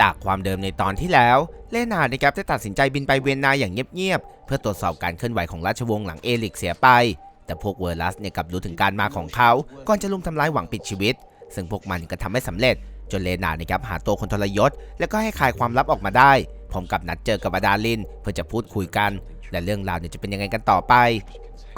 จากความเดิมในตอนที่แล้ว เลนาดนะครับได้ตัดสินใจบินไปเวียนนาอย่างเงียบๆ เพื่อตรวจสอบการเคลื่อนไหวของราชวงศ์หลังเอลิกเสียไป แต่พวกเวอร์ลัสเนี่ยกลับรู้ถึงการมาของเขา ก่อนจะลุมทำร้ายหวังปิดชีวิต ซึ่งพวกมันก็ทำไม่สำเร็จ จนเลนาดนะครับหาตัวคนทรยศ และก็ให้คลายความลับออกมาได้พร้อมกับนัดเจอกับอาดาลิน เพื่อจะพูดคุยกัน และเรื่องราวเนี่ยจะเป็นยังไงกันต่อไป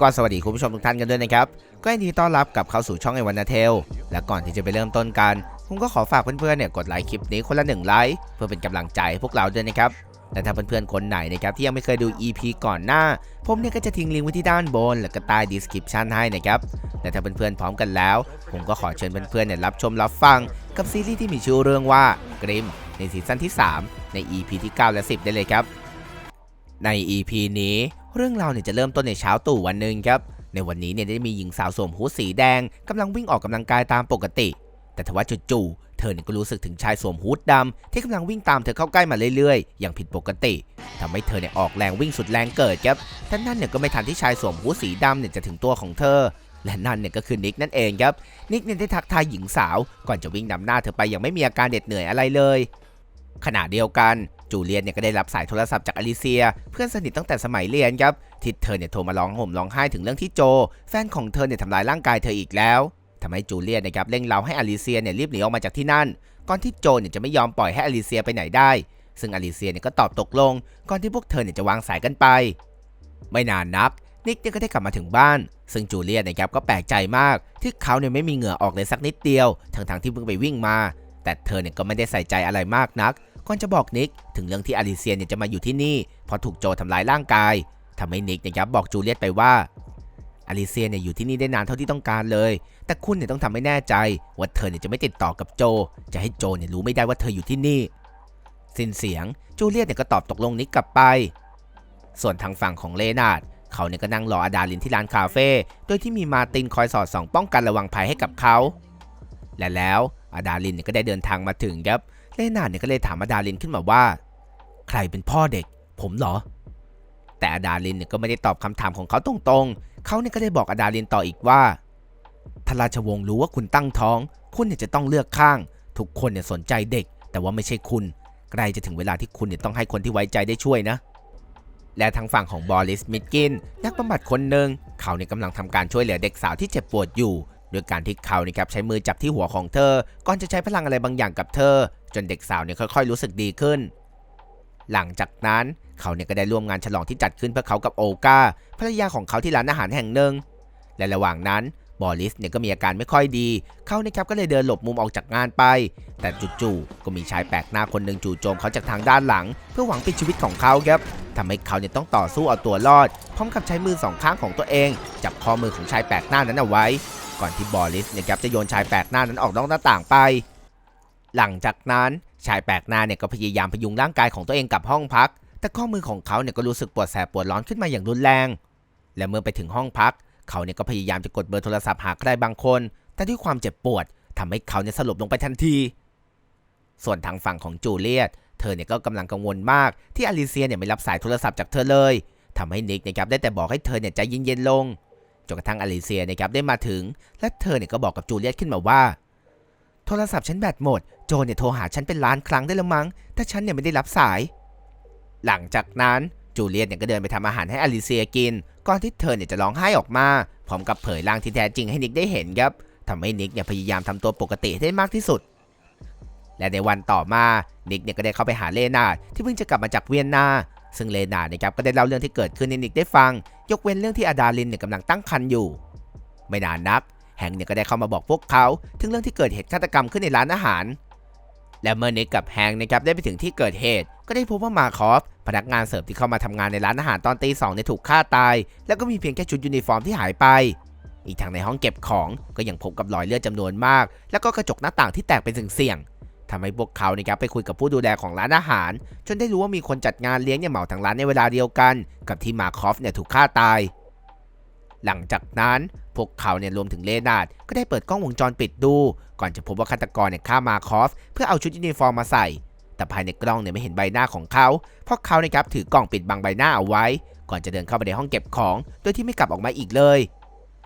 ก็สวัสดีคุณผู้ชมทุกท่านกันด้วยนะครับ ก็ยินดีต้อนรับกลับเข้าสู่ช่องไอวันนาเทล และก่อนที่จะไปเริ่มต้นกัน ผมก็ขอฝากเพื่อนๆเนี่ยกดไลค์คลิปนี้คนละหนึ่งไลค์เพื่อเป็นกำลังใจพวกเราด้วยนะครับและถ้าเพื่อนๆคนไหนนะครับที่ยังไม่เคยดู EP ก่อนหน้า ผมเนี่ยก็จะทิ้งลิงก์ไว้ที่ด้านบน แล้วก็ใต้ description ให้นะครับและถ้าเพื่อนๆพร้อมกันแล้ว ผมก็ขอเชิญเพื่อนๆเนี่ยรับชมรับฟังกับซีรีส์ที่มีชื่อเรื่องว่ากริมในซีซั่นที่ 3 ใน EP ที่ 9 และ 10 ได้เลยครับ ใน EP นี้เรื่องราวเนี่ยจะเริ่มต้นในเช้าตู่วันหนึ่งครับในวันนี้เนี่ยได้มีหญิงสาวสวมฮูดสีแดงกำลังวิ่งออกกำลังกายตามปกติ แต่ทว่าจู่ๆเธอเนี่ยก็รู้สึกถึงชายสวมฮูดดำที่กำลังวิ่งตามเธอเข้าใกล้มาเรื่อยๆ อย่างผิดปกติทำให้เธอเนี่ยออกแรงวิ่งสุดแรงเกิดครับท่านนั่นเนี่ยก็ไม่ทันที่ชายสวมฮูดสีดำเนี่ยจะถึงตัวของเธอ และนั่นเนี่ยก็คือนิกนั่นเองครับ นิกเนี่ยได้ทักทายหญิงสาว ก่อนจะวิ่งนำหน้าเธอไปอย่างไม่มีอาการเหน็ดเหนื่อยอะไรเลย ขณะเดียวกันจูเลียนเนี่ยก็ได้รับสายโทรศัพท์จากอลิเซีย เพื่อนสนิทตั้งแต่สมัยเรียนครับที่เธอเนี่ยโทรมาร้องห่มร้องไห้ถึงเรื่องที่โจ แฟนของเธอเนี่ยทำร้ายร่างกายเธออีกแล้ว ทำให้จูเลียนนะครับเร่งเร้าให้อลิเซียเนี่ยรีบหนีออกมาจากที่นั่น ก่อนที่โจเนี่ยจะไม่ยอมปล่อยให้อลิเซียไปไหนได้ ซึ่งอลิเซียเนี่ยก็ตอบตกลง ก่อนที่พวกเธอเนี่ยจะวางสายกันไป ไม่นานนัก นิกเนี่ยก็ได้กลับมาถึงบ้าน ซึ่งจูเลียนนะครับก็แปลกใจมาก ที่เขาเนี่ยไม่มีเหงื่อออกเลยสักนิดเดียว ทั้งๆที่เพิ่งไปวิ่งมา แต่เธอเนี่ยก็ไม่ได้ใส่ใจอะไรมากนัก ก่อนจะบอกนิกถึงเรื่องที่อลิเซียเนี่ยจะมาอยู่ที่นี่เพราะถูกโจทำร้ายร่างกายทำให้นิกนะครับบอกจูเลียตไปว่า อลิเซียเนี่ยอยู่ที่นี่ได้นานเท่าที่ต้องการเลย แต่คุณเนี่ยต้องทำให้แน่ใจ ว่าเธอเนี่ยจะไม่ติดต่อกับโจ จะให้โจเนี่ยรู้ไม่ได้ว่าเธออยู่ที่นี่ สิ้นเสียงจูเลียตเนี่ยก็ตอบตกลงนิกกลับไป ส่วนทางฝั่งของเลนาร์ดเขาเนี่ยก็นั่งรออาดาลินที่ร้านคาเฟ่โดยที่มีมาตินคอยสอดส่องป้องกันระวังภัยให้กับเขา และแล้วอาดาลินเนี่ยก็ได้เดินทางมาถึงครับเลนาร์ดเนี่ยก็เลยถามอาดาลินขึ้นมาว่า ใครเป็นพ่อเด็ก ผมเหรอแต่อาดาลินเนี่ยก็ไม่ได้ตอบคำถามของเขาตรง เขาเนี่ยก็ได้บอกอาดาลินต่ออีกว่าถ้าราชวงศ์รู้ว่าคุณตั้งท้อง คุณเนี่ยจะต้องเลือกข้าง ทุกคนเนี่ยสนใจเด็ก แต่ว่าไม่ใช่คุณ ใกล้จะถึงเวลาที่คุณเนี่ยต้องให้คนที่ไว้ใจได้ช่วยนะ และทางฝั่งของบอริส มิดกิน นักบำบัดคนหนึ่งเขาเนี่ยกำลังทำการช่วยเหลือเด็กสาวที่เจ็บปวดอยู่ โดยการที่เขาเนี่ยครับใช้มือจับที่หัวของเธอ ก่อนจะใช้พลังอะไรบางอย่างกับเธอ จนเด็กสาวเนี่ยค่อยๆ รู้สึกดีขึ้น หลังจากนั้น เขาเนี่ยก็ได้ร่วมงานฉลองที่จัดขึ้นเพื่อเขากับโอกาภรรยาของเขาที่ร้านอาหารแห่งหนึ่ง และระหว่างนั้นบอริสเนี่ยก็มีอาการไม่ค่อยดี เขานะครับก็เลยเดินหลบมุมออกจากงานไป แต่จู่ๆก็มีชายแปลกหน้าคนหนึ่งจู่โจมเขาจากทางด้านหลัง เพื่อหวังปิดชีวิตของเขาครับทำให้เขาเนี่ยต้องต่อสู้เอาตัวรอด พร้อมกับใช้มือสองข้างของตัวเอง จับข้อมือของชายแปลกหน้านั้นเอาไว้ ก่อนที่บอริสเนี่ยครับจะโยนชายแปลกหน้านั้นออกนอกหน้าต่างไป หลังจากนั้นชายแปลกหน้าเนี่ยก็พยายามพยุงร่างกายของตัวเองกลับห้องพัก แต่ข้อมือของเขาเนี่ยก็รู้สึกปวดแสบปวดร้อนขึ้นมาอย่างรุนแรง และเมื่อไปถึงห้องพัก เขาเนี่ยก็พยายามจะกดเบอร์โทรศัพท์หาใครบางคน แต่ด้วยความเจ็บปวดทำให้เขาเนี่ยสลบลงไปทันที ส่วนทางฝั่งของจูเลียต เธอเนี่ยก็กำลังกังวลมากที่อลิเซียเนี่ยไม่รับสายโทรศัพท์จากเธอเลยทำให้นิกนะครับได้แต่บอกให้เธอเนี่ยใจเย็นๆลงจนกระทั่งอลิเซียนะครับได้มาถึง และเธอเนี่ยก็บอกกับจูเลียตขึ้นมาว่า โทรศัพท์ฉันแบตหมด โจเนี่ยโทรหาฉันเป็นล้านครั้งได้แล้วมั้งแต่ฉันเนี่ยไม่ได้รับสาย หลังจากนั้นจูเลียตเนี่ยก็เดินไปทำอาหารให้อลิเซียกิน ก่อนที่เธอเนี่ยจะร้องไห้ออกมา พร้อมกับเผยร่างที่แท้จริงให้นิกได้เห็นครับทำให้นิกเนี่ยพยายามทำตัวปกติให้ได้มากที่สุด และในวันต่อมา นิกเนี่ยก็ได้เข้าไปหาเลนาดที่เพิ่งจะกลับมาจากเวียนนา ซึ่งเลนาดนะครับก็ได้เล่าเรื่องที่เกิดขึ้นให้นิกได้ฟัง ยกเว้นเรื่องที่อาดาลินเนี่ยกำลังตั้งครรภ์อยู่ ไม่นานนัก แฮงค์เนี่ยก็ได้เข้ามาบอกพวกเขา ถึงเรื่องที่เกิดเหตุฆาตกรรมขึ้นในร้านอาหาร และเมื่อนิกกับแฮงนะครับได้ไปถึงที่เกิดเหตุ ก็ได้พบว่ามาคอฟพนักงานเสิร์ฟที่เข้ามาทำงานในร้านอาหารตอนตีสองเนี่ยถูกฆ่าตาย แล้วก็มีเพียงแค่ชุดยูนิฟอร์มที่หายไป อีกทางในห้องเก็บของก็ยังพบกับรอยเลือดจำนวนมาก แล้วก็กระจกหน้าต่างที่แตกเป็นเสี่ยงๆทำให้พวกเขานะครับไปคุยกับผู้ดูแลของร้านอาหาร จนได้รู้ว่ามีคนจัดงานเลี้ยงเนี่ยเหมาทั้งร้านในเวลาเดียวกัน กับที่มาคอฟเนี่ยถูกฆ่าตาย หลังจากนั้น พวกเขาเนี่ยรวมถึงเลนาร์ดก็ได้เปิดกล้องวงจรปิดดู ก่อนจะพบว่าฆาตกรเนี่ยฆ่ามาคอฟ เพื่อเอาชุดยูนิฟอร์มมาใส่ แต่ภายในกล้องเนี่ยไม่เห็นใบหน้าของเขาเพราะเขาเนะครับถือกล่องปิดบังใบหน้าเอาไว้ ก่อนจะเดินเข้าไปในห้องเก็บของ โดยที่ไม่กลับออกมาอีกเลย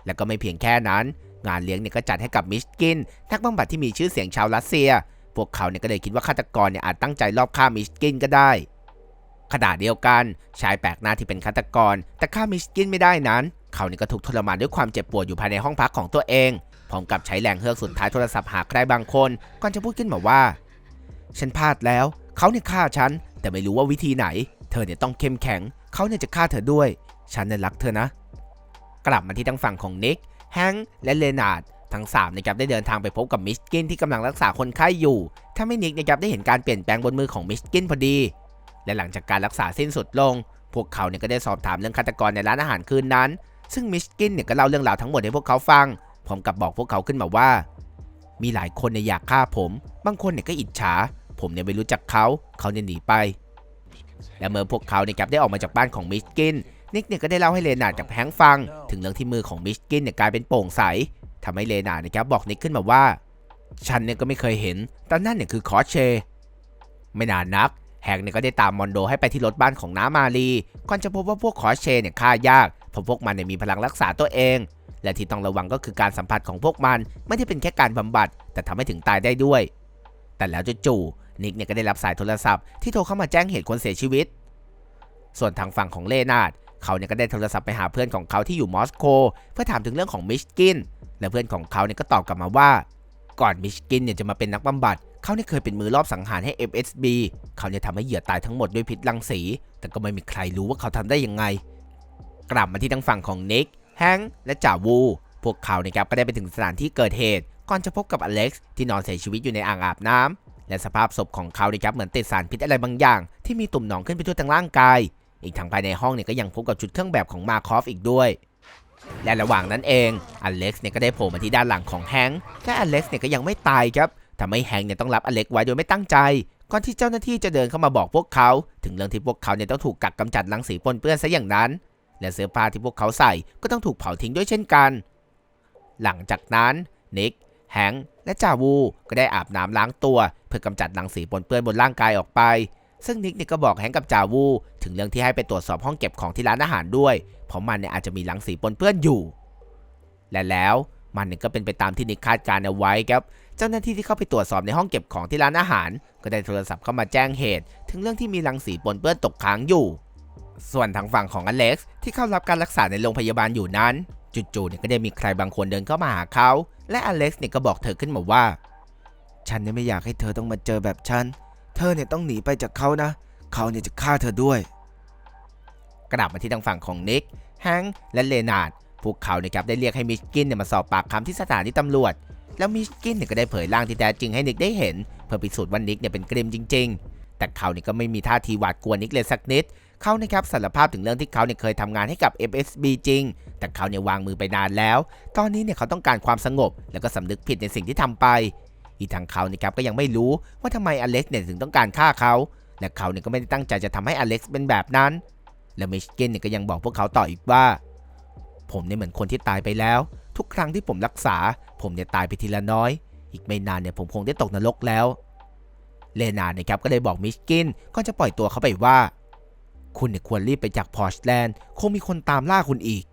และก็ไม่เพียงแค่นั้น งานเลี้ยงเนี่ยก็จัดให้กับมิชกินนักบำบัดที่มีชื่อเสียงชาวรัสเซีย พวกเขาเนี่ยก็เลยคิดว่าฆาตกรเนี่ยอาจตั้งใจลอบฆ่ามิสกินก็ได้ขณะเดียวกันชายแปลกหน้าที่เป็นฆาตกร แต่ฆ่ามิสกินไม่ได้นั้น เขาเนี่ยก็ถูกทรมานด้วยความเจ็บปวดอยู่ภายในห้องพักของตัวเอง พร้อมกับใช้แรงเฮือกสุดท้ายโทรศัพท์หาใครบางคน ก่อนจะพูดขึ้นมาว่า ฉันพลาดแล้ว เขาเนี่ยฆ่าฉัน แต่ไม่รู้ว่าวิธีไหน เธอเนี่ยต้องเข้มแข็ง เขาเนี่ยจะฆ่าเธอด้วย ฉันเนี่ยรักเธอนะ กลับมาที่ทางฝั่งของนิก แฮงค์และเลนาร์ดทั้ง3นะครับได้เดินทางไปพบกับมิสกินที่กำลังรักษาคนไข้อยู่ ถ้าไม่นิกนะครับได้เห็นการเปลี่ยนแปลงบนมือของมิสกินพอดี และหลังจากการรักษาสิ้นสุดลง พวกเขาเนี่ยก็ได้สอบถามเรื่องฆาตกรในร้านอาหารคืนนั้น ซึ่งมิสกินเนี่ยก็เล่าเรื่องราวทั้งหมดให้พวกเขาฟัง พร้อมกับบอกพวกเขาขึ้นมาว่า มีหลายคนเนี่ยอยากฆ่าผม บางคนเนี่ยก็อิจฉา ผมเนี่ยไม่รู้จักเขา เขาเนี่ยหนีไป และเมื่อพวกเขาเนี่ยครับได้ออกมาจากบ้านของมิสกิน นิกเนี่ยก็ได้เล่าให้เลนาร์ดกับแฮงฟัง ถึงเรื่องที่มือของมิสกินเนี่ยกลายเป็นโปร่งใสทำให้เลนาร์ดนะครับบอกนิกขึ้นมาว่า ฉันเนี่ยก็ไม่เคยเห็น แต่นั่นเนี่ยคือคอเช ไม่นานนักแฮงเนี่ยก็ได้ตามมอนโดให้ไปที่รถบ้านของน้ามาลีก่อนจะพบว่าพวกคอเชเนี่ยฆ่ายาก เพราะพวกมันเนี่ยมีพลังรักษาตัวเอง และที่ต้องระวังก็คือการสัมผัสของพวกมันไม่ได้เป็นแค่การบำบัด แต่ทำให้ถึงตายได้ด้วย แต่แล้วจู่ๆนิกเนี่ยก็ได้รับสายโทรศัพท์ที่โทรเข้ามาแจ้งเหตุคนเสียชีวิต ส่วนทางฝั่งของเลนาร์ดเขาเนี่ยก็ได้โทรศัพท์ไปหาเพื่อนของเขาที่อยู่มอสโก เพื่อถามถึงเรื่องของมิชกิน และเพื่อนของเขาเนี่ยก็ตอบกลับมาว่า ก่อนมิชกินเนี่ยจะมาเป็นนักบำบัดเขาเนี่ยเคยเป็นมือรอบสังหารให้ FSB เขาเนี่ยทำให้เหยื่อตายทั้งหมดด้วยพิษรังสี แต่ก็ไม่มีใครรู้ว่าเขาทำได้ยังไง กลับมาที่ทางฝั่งของนิกแฮงค์และจ่าวู พวกเขาเนี่ยครับก็ได้ไปถึงสถานที่เกิดเหตุ ก่อนจะพบกับอเล็กซ์ที่นอนเสียชีวิตอยู่ในอ่างอาบน้ำและสภาพศพของเขาเนี่ยครับเหมือนติดสารพิษอะไรบางอย่าง ที่มีตุ่มหนองขึ้นไปทั่วทั้งร่างกาย อีกทั้งภายในห้องเนี่ยก็ยังพบกับชุดเครื่องแบบของมาคอฟอีกด้วยและระหว่างนั้นเองอเล็กซ์เนี่ยก็ได้โผล่มาที่ด้านหลังของแฮงค์และอเล็กซ์เนี่ยก็ยังไม่ตายครับทำให้แฮงค์เนี่ยต้องรับอเล็กซ์ไว้โดยไม่ตั้งใจ ก่อนที่เจ้าหน้าที่จะเดินเข้ามาบอกพวกเขา ถึงเรื่องที่พวกเขาเนี่ยต้องถูกกักกำจัดรังสีปนเปื้อนซะอย่างนั้น และเสื้อผ้าที่พวกเขาใส่ก็ต้องถูกเผาทิ้งด้วยเช่นกัน หลังจากนั้นนิกแฮงและจาวูก็ได้อาบน้ำล้างตัว เพื่อกำจัดรังสีปนเปื้อนบนร่างกายออกไป ซึ่งนิกเนี่ยก็บอกแฮงกับจาวูถึงเรื่องที่ให้ไปตรวจสอบห้องเก็บของที่ร้านอาหารด้วย เพราะมันเนี่ยอาจจะมีรังสีปนเปื้อนอยู่ และแล้วมันเนี่ยก็เป็นไปตามที่นิกคาดการณ์เอาไว้ครับ เจ้าหน้าที่ที่เข้าไปตรวจสอบในห้องเก็บของที่ร้านอาหาร ก็ได้โทรศัพท์เข้ามาแจ้งเหตุ ถึงเรื่องที่มีรังสีปนเปื้อนตกค้างอยู่ ส่วนทางฝั่งของอเล็กซ์ที่เข้ารับการรักษาในโรงพยาบาลอยู่นั้น จู่ๆเนี่ยก็ได้มีใครบางคนเดินเข้ามาหาเขา และอเล็กซ์เนี่ยก็บอกเธอขึ้นมาว่า ฉันเนี่ยไม่อยากให้เธอต้องมาเจอแบบฉัน เธอเนี่ยต้องหนีไปจากเขานะ เขาเนี่ยจะฆ่าเธอด้วย กลับมาที่ทางฝั่งของนิกแฮงค์และเลนาร์ดพวกเขาเนี่ยครับได้เรียกให้มิชกินเนี่ยมาสอบปากคำที่สถานีตำรวจ แล้วมิชกินเนี่ยก็ได้เผยร่างที่แท้จริงให้นิกได้เห็น เพื่อพิสูจน์ว่านิกเนี่ยเป็นกริมจริง ๆ แต่เขานี่ก็ไม่มีท่าทีหวาดกลัวนิกเลยสักนิดเขานะครับสารภาพถึงเรื่องที่เขาเนี่ยเคยทำงานให้กับ FSB จริง แต่เขาเนี่ยวางมือไปนานแล้ว ตอนนี้เนี่ยเขาต้องการความสงบ แล้วก็สำนึกผิดในสิ่งที่ทำไป อีกทางเขาเนี่ยครับก็ยังไม่รู้ว่าทำไมอเล็กซ์เนี่ยถึงต้องการฆ่าเขาและเขาเนี่ยก็ไม่ได้ตั้งใจจะทำให้อเล็กซ์เป็นแบบนั้น และมิชกินเนี่ยก็ยังบอกพวกเขาต่ออีกว่า ผมเนี่ยเหมือนคนที่ตายไปแล้ว ทุกครั้งที่ผมรักษา ผมเนี่ยตายไปทีละน้อย อีกไม่นานเนี่ยผมคงได้ตกนรกแล้ว เลนานะครับก็เลยบอกมิชกินก่อนจะปล่อยตัวเขาไปว่า คุณเนี่ยควรรีบไปจากพอร์ชแลนด์คงมีคนตามล่าคุณอีก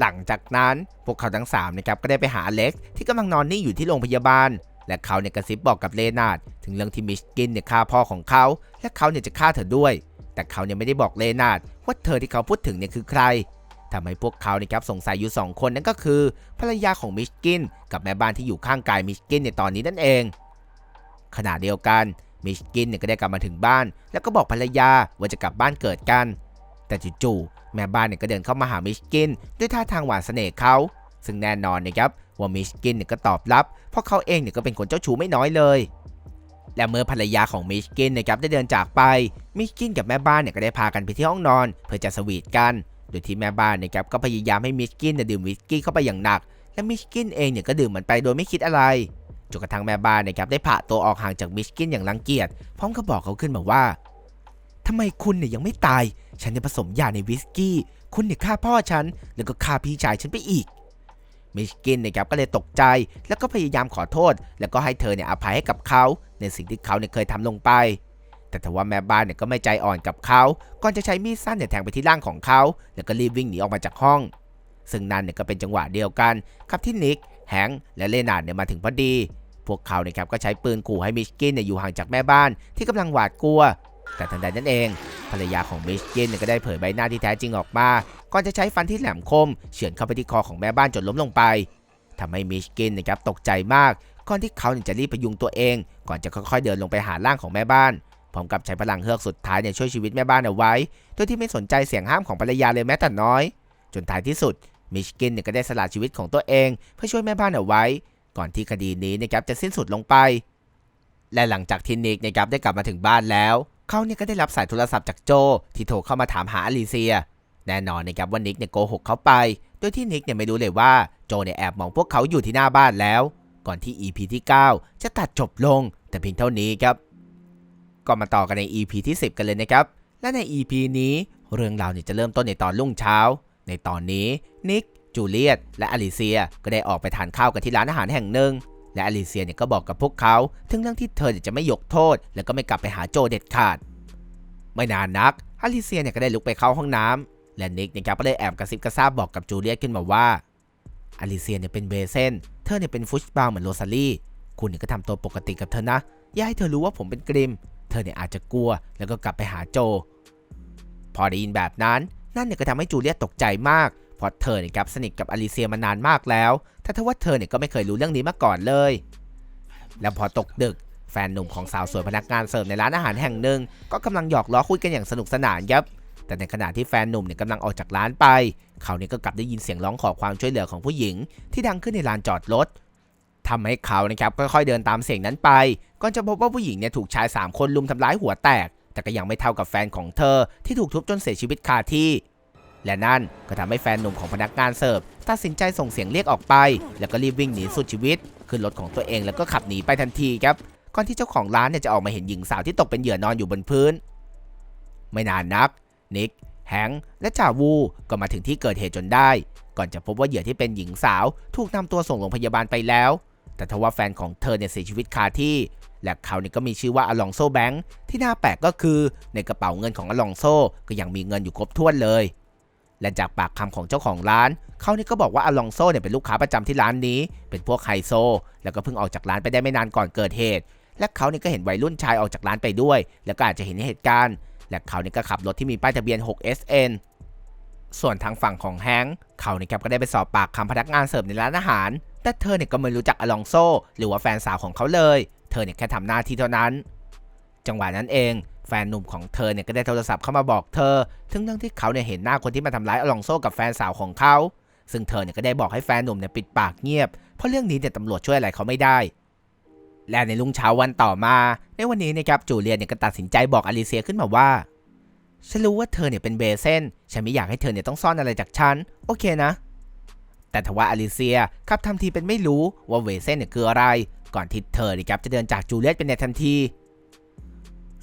หลังจากนั้นพวกเขาทั้งสามนะครับก็ได้ไปหาอเล็กซ์ที่กำลังนอนนิ่งอยู่ที่โรงพยาบาล และเขาเนี่ยกระซิบบอกกับเลนาดถึงเรื่องที่มิชกินเนี่ยฆ่าพ่อของเขา และเขาเนี่ยจะฆ่าเธอด้วย แต่เขาเนี่ยไม่ได้บอกเลนาดว่าเธอที่เขาพูดถึงเนี่ยคือใครทำให้พวกเขาเนี่ยครับสงสัยอยู่ 2 คนนั่นก็คือ ภรรยาของมิชกินกับแม่บ้านที่อยู่ข้างกายมิชกินในตอนนี้นั่นเอง ขณะเดียวกันมิชกินเนี่ยก็ได้กลับมาถึงบ้าน แล้วก็บอกภรรยาว่าจะกลับบ้านเกิดกัน แต่จู่ๆแม่บ้านเนี่ยก็เดินเข้ามาหามิชกิน ด้วยท่าทางหวานเสน่ห์เขา ซึ่งแน่นอนนะครับว่ามิชกินเนี่ยก็ตอบรับ เพราะเขาเองเนี่ยก็เป็นคนเจ้าชู้ไม่น้อยเลย และเมื่อภรรยาของมิชกินนะครับได้เดินจากไป มิชกินกับแม่บ้านเนี่ยก็ได้พากันไปที่ห้องนอน เพื่อจะสวีทกัน โดยที่แม่บ้านนะครับก็พยายามให้มิชกินเนี่ยดื่มวิสกี้เข้าไปอย่างหนัก และมิชกินเองเนี่ยก็ดื่มมันไปโดยไม่คิดอะไร จนกระทั่งแม่บ้านนะครับได้ผ่าตัวออกห่างจากมิชกินอย่างรังเกียจพร้อมกับบอกเขาขึ้นมาว่าทำไมคุณเนี่ยยังไม่ตาย ฉันเนี่ยผสมยาในวิสกี้ คุณเนี่ยฆ่าพ่อฉัน แล้วก็ฆ่าพี่ชายฉันไปอีกมิชกินนะครับก็เลยตกใจ แล้วก็พยายามขอโทษ แล้วก็ให้เธอเนี่ยอภัยให้กับเขาในสิ่งที่เขาเนี่ยเคยทำลงไป แต่ทว่าแม่บ้านเนี่ยก็ไม่ใจอ่อนกับเขาก่อนจะใช้มีดสั้นเนี่ยแทงไปที่ร่างของเขา แล้วก็รีบวิ่งหนีออกมาจากห้อง ซึ่งนั่นเนี่ยก็เป็นจังหวะเดียวกัน กับที่นิกแฮงและเลนาดเนี่ยมาถึงพอดี พวกเขานะครับก็ใช้ปืนขู่ให้มิชกินเนี่ยอยู่ห่างจากแม่บ้านที่กำลังหวาดกลัว แต่ทันใดนั้นเอง ภรรยาของมิชกินเนี่ยก็ได้เผยใบหน้าที่แท้จริงออกมาก่อนจะใช้ฟันที่แหลมคมเฉือนเข้าไปที่คอของแม่บ้านจนล้มลงไปทำให้มิชกินนะครับตกใจมากก่อนที่เขาจะรีบพยุงตัวเอง ก่อนจะค่อยๆเดินลงไปหาร่างของแม่บ้านพร้อมกับใช้พลังเฮือกสุดท้ายเนี่ยช่วยชีวิตแม่บ้านเอาไว้โดยที่ไม่สนใจเสียงห้ามของภรรยาเลยแม้แต่น้อย จนท้ายที่สุดมิชกินเนี่ยก็ได้สละชีวิตของตัวเอง เพื่อช่วยแม่บ้านเอาไว้ ก่อนที่คดีนี้นะครับจะสิ้นสุดลงไป และหลังจากที่นิกนะครับได้กลับมาถึงบ้านแล้ว เขาเนี่ยก็ได้รับสายโทรศัพท์จากโจที่โทรเข้ามาถามหาอลิเซีย แน่นอนนะครับว่านิกเนี่ยโกหกเขาไป โดยที่นิกเนี่ยไม่รู้เลยว่าโจเนี่ยแอบมองพวกเขาอยู่ที่หน้าบ้านแล้ว ก่อนที่ EP ที่ 9 จะตัดจบลง แต่เพียงเท่านี้ครับ ก็มาต่อกันใน EP ที่ 10 กันเลยนะครับ และใน EP นี้เรื่องราวเนี่ยจะเริ่มต้นในตอนรุ่งเช้า ในตอนนี้นิก จูเลียตและอลิเซียก็ได้ออกไปทานข้าวกันที่ร้านอาหารแห่งหนึ่ง และอลิเซียเนี่ยก็บอกกับพวกเขาถึงเรื่องที่เธอจะไม่ยกโทษ แล้วก็ไม่กลับไปหาโจเด็ดขาด ไม่นานนักอลิเซียเนี่ยก็ได้ลุกไปเข้าห้องน้ำและนิกเนี่ยครับก็ได้แอบกระซิบกระซาบบอกกับจูเลียตขึ้นมาว่าอลิเซียเนี่ยเป็นเบเซนเธอเนี่ยเป็นฟุชบาวเหมือนโรซาลี่คุณเนี่ยก็ทำตัวปกติกับเธอนะ อย่าให้เธอรู้ว่าผมเป็นกริม เธอเนี่ยอาจจะกลัวแล้วก็กลับไปหาโจ พอได้ยินแบบนั้น นั่นเนี่ยก็ทำให้จูเลียตตกใจมาก เพราะเธอเนี่ยครับสนิทกับอลิเซียมานานมากแล้วแต่ทว่าเธอเนี่ยก็ไม่เคยรู้เรื่องนี้มาก่อนเลย แล้วพอตกดึกแฟนหนุ่มของสาวสวยพนักงานเสิร์ฟในร้านอาหารแห่งหนึ่ง ก็กำลังหยอกล้อคุยกันอย่างสนุกสนานครับ แต่ในขณะที่แฟนหนุ่มเนี่ยกำลังออกจากร้านไป เขาเนี่ยก็กลับได้ยินเสียงร้องขอความช่วยเหลือของผู้หญิง ที่ดังขึ้นในลานจอดรถทำให้เขานะครับค่อยๆเดินตามเสียงนั้นไปก่อนจะพบว่าผู้หญิงเนี่ยถูกชาย 3 คนลุมทำร้ายหัวแตก แต่ก็ยังไม่เท่ากับแฟนของเธอที่ถูกทุบจนเสียชีวิตคาที่ และนั่นก็ทำให้แฟนหนุ่มของพนักงานเสิร์ฟตัดสินใจส่งเสียงเรียกออกไป แล้วก็รีบวิ่งหนีสุดชีวิต ขึ้นรถของตัวเองแล้วก็ขับหนีไปทันทีครับก่อนที่เจ้าของร้านเนี่ยจะออกมาเห็นหญิงสาวที่ตกเป็นเหยื่อนอนอยู่บนพื้น ไม่นานนัก นิกแฮงและจ่าวูก็มาถึงที่เกิดเหตุจนได้ ก่อนจะพบว่าเหยื่อที่เป็นหญิงสาว ถูกนำตัวส่งโรงพยาบาลไปแล้ว แต่ทว่าแฟนของเธอเนี่ยเสียชีวิตคาที่ และเขาเนี่ยก็มีชื่อว่าอลองโซแบงค์ที่น่าแปลกก็คือในกระเป๋าเงินของอลองโซก็ยังมีเงินอยู่ครบถ้วนเลย และจากปากคำของเจ้าของร้านเขานี่ก็บอกว่าอลองโซเนี่ยเป็นลูกค้าประจำที่ร้านนี้ เป็นพวกไฮโซ แล้วก็เพิ่งออกจากร้านไปได้ไม่นานก่อนเกิดเหตุ และเขานี่ก็เห็นวัยรุ่นชายออกจากร้านไปด้วย แล้วก็อาจจะเห็นเหตุการณ์ และเขานี่ก็ขับรถที่มีป้ายทะเบียน 6SN ส่วนทางฝั่งของแฮงค์เขานี่ครับก็ได้ไปสอบปากคำพนักงานเสิร์ฟในร้านอาหาร แต่เธอเนี่ยก็ไม่รู้จักอลองโซ หรือว่าแฟนสาวของเขาเลย เธอเนี่ยแค่ทำหน้าที่เท่านั้น จังหวะนั้นเอง แฟนหนุ่มของเธอเนี่ยก็ได้โทรศัพท์เข้ามาบอกเธอถึงเรื่องที่เขาเนี่ยเห็นหน้าคนที่มาทำร้ายอลองโซกับแฟนสาวของเขา ซึ่งเธอเนี่ยก็ได้บอกให้แฟนหนุ่มเนี่ยปิดปากเงียบ เพราะเรื่องนี้เนี่ยตำรวจช่วยอะไรเขาไม่ได้ และในรุ่งเช้าวันต่อมา ในวันนี้นะครับจูเลียนเนี่ยก็ตัดสินใจบอกอลิเซียขึ้นมาว่าฉันรู้ว่าเธอเนี่ยเป็นเบเซนฉันไม่อยากให้เธอเนี่ยต้องซ่อนอะไรจากฉัน โอเคนะ แต่ทว่าอลิเซียกลับทำทีเป็นไม่รู้ว่าเวเซนเนี่ยคืออะไร ก่อนที่เธอเนะครับจะเดินจากจูเลียตเป็นในทันที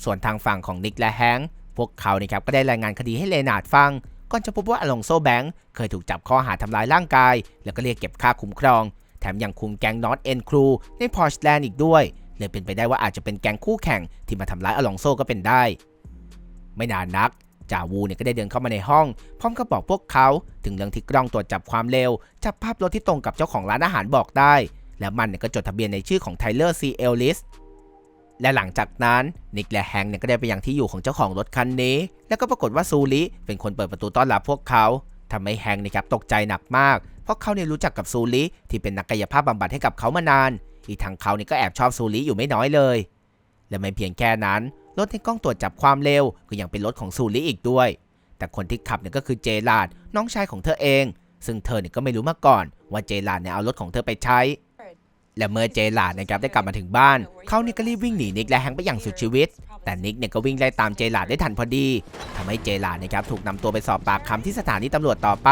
ส่วนทางฝั่งของนิกและแฮงค์พวกเขานะครับก็ได้รายงานคดีให้เลนาร์ดฟังก่อนจะพบว่าอลองโซแบงค์เคยถูกจับข้อหาทำร้ายร่างกาย แล้วก็เรียกเก็บค่าคุ้มครอง แถมยังคุมแก๊งนอตเอ็นครูในพอร์ชแลนด์อีกด้วย เลยเป็นไปได้ว่าอาจจะเป็นแก๊งคู่แข่งที่มาทำร้ายอลองโซก็เป็นได้ ไม่นานนักจ่าวูเนี่ยก็ได้เดินเข้ามาในห้อง พร้อมกับบอกพวกเขาถึงเรื่องที่กล้องตรวจจับความเร็ว จับภาพรถที่ตรงกับเจ้าของร้านอาหารบอกได้ และมันเนี่ยก็จดทะเบียนในชื่อของไทเลอร์ซีเอลลิส และหลังจากนั้นนิกและแฮงค์เนี่ยก็ได้ไปยังที่อยู่ของเจ้าของรถคันนี้ แล้วก็ปรากฏว่าซูริเป็นคนเปิดประตูต้อนรับพวกเขาทำให้แฮงค์นะครับตกใจหนักมาก เพราะเขาเนี่ยรู้จักกับซูริที่เป็นนักกายภาพบำบัดให้กับเขามานาน อีกทั้งเขาเนี่ยก็แอบชอบซูริอยู่ไม่น้อยเลย และไม่เพียงแค่นั้น รถในกล้องตรวจจับความเร็วก็ยังเป็นรถของซูริอีกด้วย แต่คนที่ขับเนี่ยก็คือเจลาดน้องชายของเธอเอง ซึ่งเธอเนี่ยก็ไม่รู้มาก่อนว่าเจลาดเนี่ยเอารถของเธอไปใช้ และเมื่อเจลาดนะครับได้กลับมาถึงบ้าน เขาเนี่ยก็รีบวิ่งหนีนิกและแฮงไปอย่างสุดชีวิต แต่นิกเนี่ยก็วิ่งไล่ตามเจลาดได้ทันพอดีทำให้เจลาดนะครับถูกนำตัวไปสอบปากคำที่สถานีตำรวจต่อไป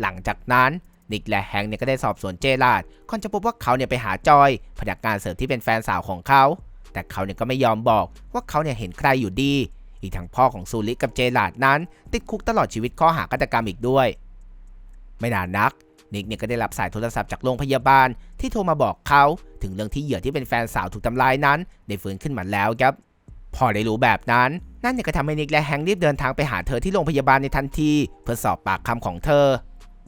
หลังจากนั้นนิกและแฮงเนี่ยก็ได้สอบสวนเจลาดก่อนจะพบว่าเขาเนี่ยไปหาจอย พนักงานเสิร์ฟที่เป็นแฟนสาวของเขา แต่เขาเนี่ยก็ไม่ยอมบอกว่าเขาเนี่ยเห็นใครอยู่ดี อีกทั้งพ่อของซูริกับเจลาดนั้น ติดคุกตลอดชีวิตข้อหาฆาตกรรมอีกด้วย ไม่นานนัก นิกเนี่ยก็ได้รับสายโทรศัพท์จากโรงพยาบาล ที่โทรมาบอกเขาถึงเรื่องที่เหยื่อที่เป็นแฟนสาวถูกทำลายนั้น ได้ฟื้นขึ้นมาแล้วครับ พอได้รู้แบบนั้น นั่นเนี่ยก็ทำให้นิกและแฮงรีบเดินทางไปหาเธอที่โรงพยาบาลในทันที เพื่อสอบปากคำของเธอ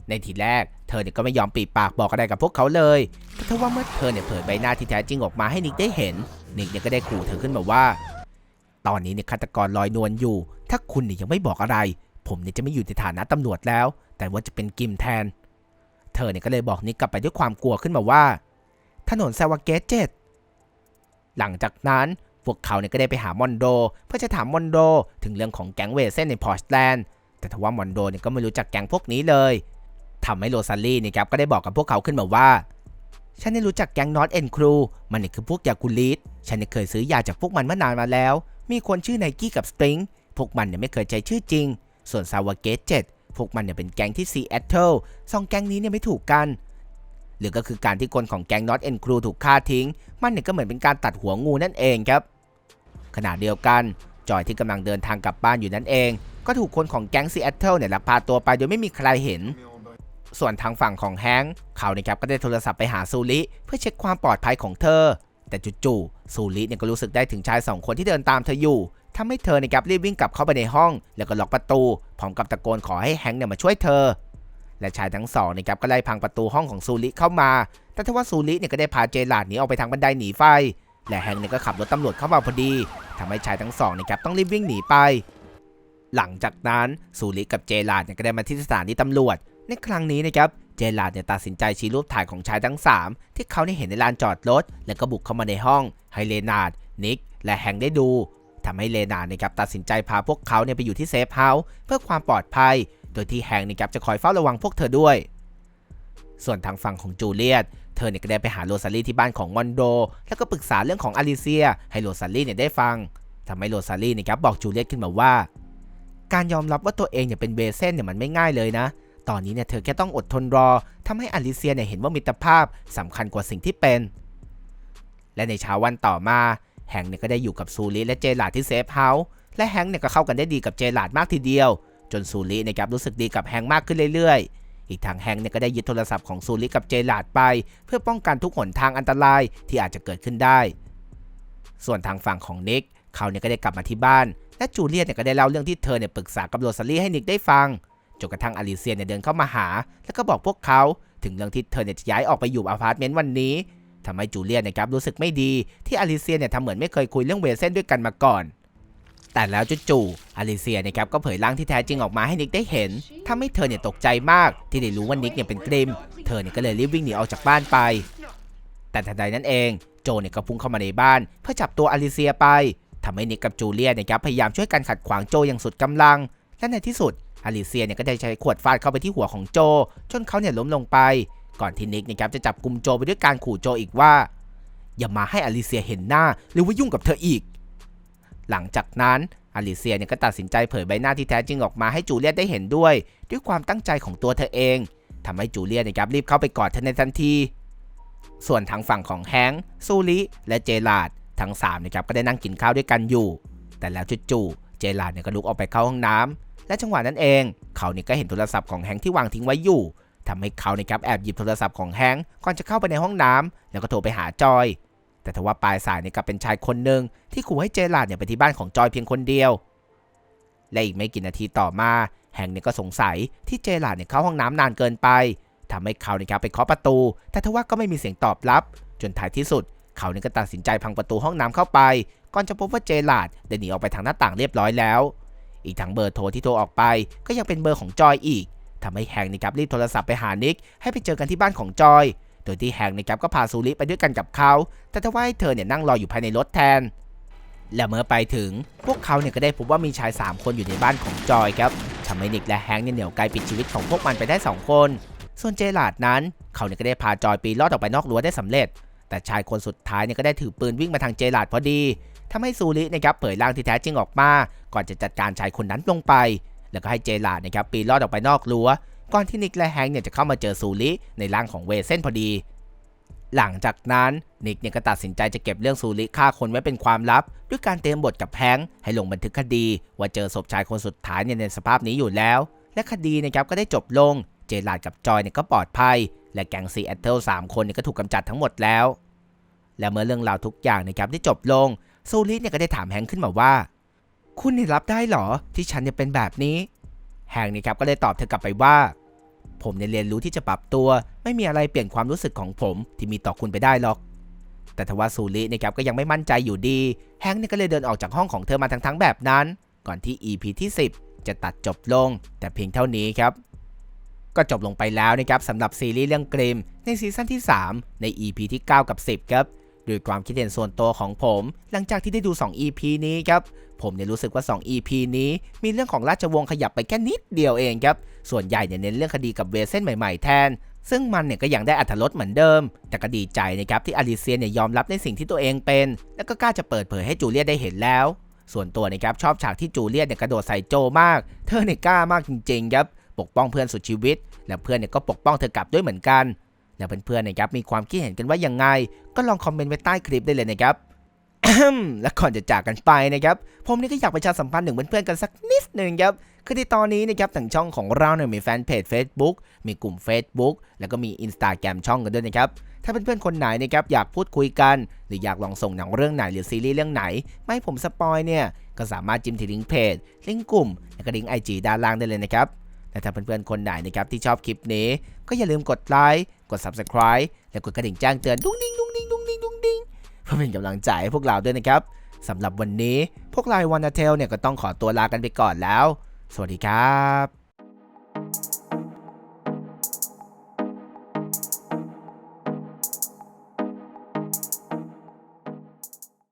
ในทีแรกเธอเนี่ยก็ไม่ยอมปีปากบอกอะไรกับพวกเขาเลยแต่ทว่าเมื่อเธอเนี่ยเผยใบหน้าที่แท้จริงออกมาให้นิกได้เห็น นิกเนี่ยก็ได้ขู่เธอขึ้นมาว่า ตอนนี้เนี่ยฆาตกรลอยนวลอยู่ ถ้าคุณเนี่ยยังไม่บอกอะไร ผมเนี่ยจะไม่อยู่ในฐานะตำรวจแล้ว แต่ว่าจะเป็นกิมแทน เธอเนี่ยก็เลยบอกนิกกลับไปด้วยความกลัวขึ้นมาว่า ถนนซาวาเกตเจ็ดหลังจากนั้นพวกเขาเนี่ยก็ได้ไปหามอนโด เพื่อจะถามมอนโดถึงเรื่องของแก๊งเวเซนในพอร์ตแลนด์แต่ทว่ามอนโดเนี่ยก็ไม่รู้จักแก๊งพวกนี้เลยทำให้โรซาลี่เนี่ยครับก็ได้บอกกับพวกเขาขึ้นมาว่าฉันได้รู้จักแก๊งนอตเอ็นครูมันเนี่ยคือพวกยากุลิสฉันเนี่ยเคยซื้อยาจากพวกมันเมื่อนานมาแล้ว มีคนชื่อไนกี้กับสปริงพวกมันเนี่ยไม่เคยใช้ชื่อจริง ส่วนซาวาเกตเจ็ด พวกมันเนี่ยเป็นแก๊งที่ซีแอตเทิลสองแก๊งนี้เนี่ยไม่ถูกกัน หรือก็คือการที่คนของแก๊งนอตเอ็นครูถูกฆ่าทิ้ง มันเนี่ยก็เหมือนเป็นการตัดหัวงูนั่นเองครับ ขณะเดียวกัน จอยที่กำลังเดินทางกลับบ้านอยู่นั่นเอง ก็ถูกคนของแก๊งซีแอตเทิลเนี่ยลักพาตัวไปโดยไม่มีใครเห็น ส่วนทางฝั่งของแฮงค์เขาเนี่ยครับก็ได้โทรศัพท์ไปหาซูริเพื่อเช็คความปลอดภัยของเธอ แต่จู่ๆซูริเนี่ยก็รู้สึกได้ถึงชายสองคนที่เดินตามเธออยู่ ทำให้เธอเนี่ยครับรีบวิ่งกลับเข้าไปในห้อง แล้วก็ล็อกประตูพร้อมกับตะโกนขอให้แฮงค์เนี่ยมาช่วยเธอ และชายทั้งสองเนี่ยครับก็ไล่พังประตูห้องของซูริเข้ามา แต่ทว่าซูริเนี่ยก็ได้พาเจลาดหนีออกไปทางบันไดหนีไฟ และแฮงค์เนี่ยก็ขับรถตำรวจเข้ามาพอดีทำให้ชายทั้งสองเนี่ยครับต้องรีบวิ่งหนีไป หลังจากนั้นซูริกับเจลาดเนี่ยก็ได้มาที่สถานีตำรวจ ในครั้งนี้นะครับเจลาดเนี่ยตัดสินใจชี้รูปถ่ายของชายทั้ง 3 ที่เขาได้เห็นในลานจอดรถ แล้วก็บุกเข้ามาในห้องให้เลนาร์ดนิก และแฮงได้ดู ทำให้เลนานะครับตัดสินใจพาพวกเขาเนี่ยไปอยู่ที่เซฟเฮาส์เพื่อความปลอดภัย โดยที่แฮงนะครับจะคอยเฝ้าระวังพวกเธอด้วย ส่วนทางฝั่งของจูเลียตเธอเนี่ยก็ได้ไปหาโรซาลีที่บ้านของมอนโด แล้วก็ปรึกษาเรื่องของอลิเซีย ให้โรซาลีเนี่ยได้ฟังทำให้โรซาลีนะครับบอกจูเลียตขึ้นมาว่า การยอมรับว่าตัวเองเนี่ยเป็นเบเซนเนี่ยมันไม่ง่ายเลยนะ ตอนนี้เนี่ยเธอแค่ต้องอดทนรอทำให้อลิเซียเนี่ยเห็นว่ามิตรภาพสำคัญกว่าสิ่งที่เป็นและในเช้าวันต่อมา แฮงค์เนี่ยก็ได้อยู่กับซูริและเจลาดที่เซฟเฮาส์และแฮงค์เนี่ยก็เข้ากันได้ดีกับเจลาดมากทีเดียว จนซูรินะครับรู้สึกดีกับแฮงค์มากขึ้นเรื่อยๆ อีกทางแฮงค์เนี่ยก็ได้ยึดโทรศัพท์ของซูริกับเจลาดไป เพื่อป้องกันทุกหนทางอันตรายที่อาจจะเกิดขึ้นได้ ส่วนทางฝั่งของนิกเขาเนี่ยก็ได้กลับมาที่บ้าน และจูเลียตเนี่ยก็ได้เล่าเรื่องที่เธอเนี่ยปรึกษากับโรซาลี่ให้นิกได้ฟังจนกระทั่งอลิเซียเนี่ยเดินเข้ามาหา แล้วก็บอกพวกเขาถึงเรื่องที่เธอเนี่ยจะย้ายออกไปอยู่อพาร์ตเมนต์วันนี้ ทำให้จูเลียตนะครับรู้สึกไม่ดีที่อลิเซียเนี่ยทำเหมือนไม่เคยคุยเรื่องเวเซนด้วยกันมาก่อน แต่แล้วจู่ๆอลิเซียนะครับก็เผยร่างที่แท้จริงออกมาให้นิกได้เห็นทำให้เธอเนี่ยตกใจมากที่ได้รู้ว่านิกเนี่ยเป็นกริม เธอเนี่ยก็เลยรีบวิ่งหนีออกจากบ้านไป แต่ทันใดนั้นเองโจเนี่ยก็พุ่งเข้ามาในบ้าน เพื่อจับตัวอลิเซียไปทำให้นิกกับจูเลียนะครับพยายามช่วยกันขัดขวางโจอย่างสุดกำลังและในที่สุดอลิเซียเนี่ยก็ได้ใช้ขวดฟาดเข้าไปที่หัวของโจ จนเขาเนี่ยล้มลงไป ก่อนที่นิกนะครับจะจับกลุ่มโจไปด้วยการขู่โจอีกว่า อย่ามาให้อลิเซียเห็นหน้าหรือว่ายุ่งกับเธออีก หลังจากนั้นอลิเซียเนี่ยก็ตัดสินใจเผยใบหน้าที่แท้จริงออกมาให้จูเลียตได้เห็นด้วย ด้วยความตั้งใจของตัวเธอเองทำให้จูเลียตนะครับรีบเข้าไปกอดเธอในทันที ส่วนทางฝั่งของแฮงซูริและเจลาดทั้ง3นะครับก็ได้นั่งกินข้าวด้วยกันอยู่ แต่แล้วจู่ๆเจลาดเนี่ยก็ลุกออกไปเข้าห้องน้ำและจังหวะนั้นเอง เขาเนี่ยก็เห็นโทรศัพท์ของแฮงที่วางทิ้งไว้อยู่ ทำให้เขานะครับแอบหยิบโทรศัพท์ของแฮงค์ก่อนจะเข้าไปในห้องน้ำแล้วก็โทรไปหาจอย แต่ทว่าปลายสายเนี่ยกลับเป็นชายคนหนึ่งที่ขู่ให้เจลาดเนี่ยไปที่บ้านของจอยเพียงคนเดียว และอีกไม่กี่นาทีต่อมาแฮงค์เนี่ยก็สงสัยที่เจลาดเนี่ยเข้าห้องน้ำนานเกินไปทำให้เขาเนี่ยครับไปเคาะประตู แต่ทว่าก็ไม่มีเสียงตอบรับ จนท้ายที่สุด เขาเนี่ยก็ตัดสินใจพังประตูห้องน้ำเข้าไป ก่อนจะพบว่าเจลาดได้หนีออกไปทางหน้าต่างเรียบร้อยแล้ว อีกทั้งเบอร์โทรที่โทรออกไป ก็ยังเป็นเบอร์ของจอยอีก ทำให้แฮงค์นะครับรีบโทรศัพท์ไปหานิกให้ไปเจอกันที่บ้านของจอย โดยที่แฮงค์นะครับก็พาซูริไปด้วยกันกับเขา แต่ทว่าเธอเนี่ยนั่งรออยู่ภายในรถแทน และเมื่อไปถึงพวกเขาเนี่ยก็ได้พบว่ามีชาย 3 คนอยู่ในบ้านของจอยครับทำให้นิกและแฮงค์เนี่ยเหนี่ยวไกลปิดชีวิตของพวกมันไปได้ 2 คน ส่วนเจลาดนั้น เขาเนี่ยก็ได้พาจอยปีนลอดออกไปนอกรั้วได้สำเร็จ แต่ชายคนสุดท้ายเนี่ยก็ได้ถือปืนวิ่งมาทางเจลาดพอดีทำให้ซูรินะครับเผยร่างที่แท้จริงออกมา ก่อนจะจัดการชายคนนั้นลงไป แล้วก็ให้เจลาดนะครับปีนลอดออกไปนอกรั้วก่อนที่นิกและแฮงเนี่ยจะเข้ามาเจอซูริในร่างของเวเซนพอดี หลังจากนั้นนิกเนี่ยก็ตัดสินใจจะเก็บเรื่องซูริฆ่าคนไว้เป็นความลับ ด้วยการเตรียมบทกับแฮงให้ลงบันทึกคดี ว่าเจอศพชายคนสุดท้ายเนี่ยในสภาพนี้อยู่แล้ว และคดีนะครับก็ได้จบลง เจลาดกับจอยเนี่ยก็ปลอดภัย และแก๊งซีแอตเทิลสามคนเนี่ยก็ถูกกำจัดทั้งหมดแล้ว และเมื่อเรื่องราวทุกอย่างนะครับได้จบลงซูริเนี่ยก็ได้ถามแฮงขึ้นมาว่า คุณเนี่ยรับได้เหรอที่ฉันเนี่ยเป็นแบบนี้ แฮงค์นี่ครับก็เลยตอบเธอกลับไปว่า ผมเนี่ยเรียนรู้ที่จะปรับตัว ไม่มีอะไรเปลี่ยนความรู้สึกของผมที่มีต่อคุณไปได้หรอก แต่ทว่าซูรินะครับก็ยังไม่มั่นใจอยู่ดี แฮงค์เนี่ยก็เลยเดินออกจากห้องของเธอมาทั้งๆแบบนั้น ก่อนที่ EP ที่ 10 จะตัดจบลง แต่เพียงเท่านี้ครับก็จบลงไปแล้วนะครับสำหรับซีรีส์เรื่องกริมในซีซั่นที่ 3 ใน EP ที่ 9 กับ 10 ครับ โดยความคิดเห็นส่วนตัวของผม หลังจากที่ได้ดู 2 EP นี้ครับ ผมเนี่ยรู้สึกว่า 2 EP นี้ มีเรื่องของราชวงศ์ขยับไปแค่นิดเดียวเองครับ ส่วนใหญ่เนี่ยเน้นเรื่องคดีกับเวเซนใหม่ๆแทน ซึ่งมันเนี่ยก็ยังได้อัธรสเหมือนเดิม แต่ก็ดีใจนะครับที่อลิเซียเนี่ยยอมรับในสิ่งที่ตัวเองเป็น แล้วก็กล้าจะเปิดเผยให้จูเลียตได้เห็นแล้ว ส่วนตัวนะครับชอบฉากที่จูเลียตเนี่ยกระโดดใส่โจมาก เธอเนี่ยกล้ามากจริงๆครับ ปกป้องเพื่อนสุดชีวิต และเพื่อนเนี่ยก็ปกป้องเธอกลับด้วยเหมือนกัน แล้วเพื่อนๆนะครับมีความคิดเห็นกันว่ายังไง ก็ลองคอมเมนต์ไว้ใต้คลิปได้เลยนะครับและก่อนจะจากกันไปนะครับ ผมนี่ก็อยากประชาสัมพันธ์ถึงเพื่อนๆกันสักนิดหนึ่งครับ คือในตอนนี้นะครับทางช่องของเราเนี่ยมีแฟนเพจ Facebook มีกลุ่ม Facebook แล้วก็มี Instagram ช่องกันด้วยนะครับ ถ้าเพื่อนๆคนไหนนะครับอยากพูดคุยกัน หรืออยากลองส่งหนังเรื่องไหนหรือซีรีส์เรื่องไหน ไม่ผมสปอยเนี่ย ก็สามารถจิ้มที่ลิงก์เพจ ลิงก์กลุ่ม แล้วก็ลิงก์ไอจีด้านล่างได้เลยนะครับ และถ้าเพื่อนๆคนไหนนะครับที่ชอบคลิปนี้ ก็อย่าลืมกดไลค์ กด Subscribe และกดกระดิ่งแจ้งเตือนดุ้งดิ้งดุ้งดิ้งดุ้งดิ้งดุ้งดิ้งเพื่อเป็นกำลังใจให้พวกเราด้วยนะครับสำหรับวันนี้พวกเราวันนาเทลเนี่ยก็ต้องขอตัวลากันไปก่อนแล้ว สวัสดีครับ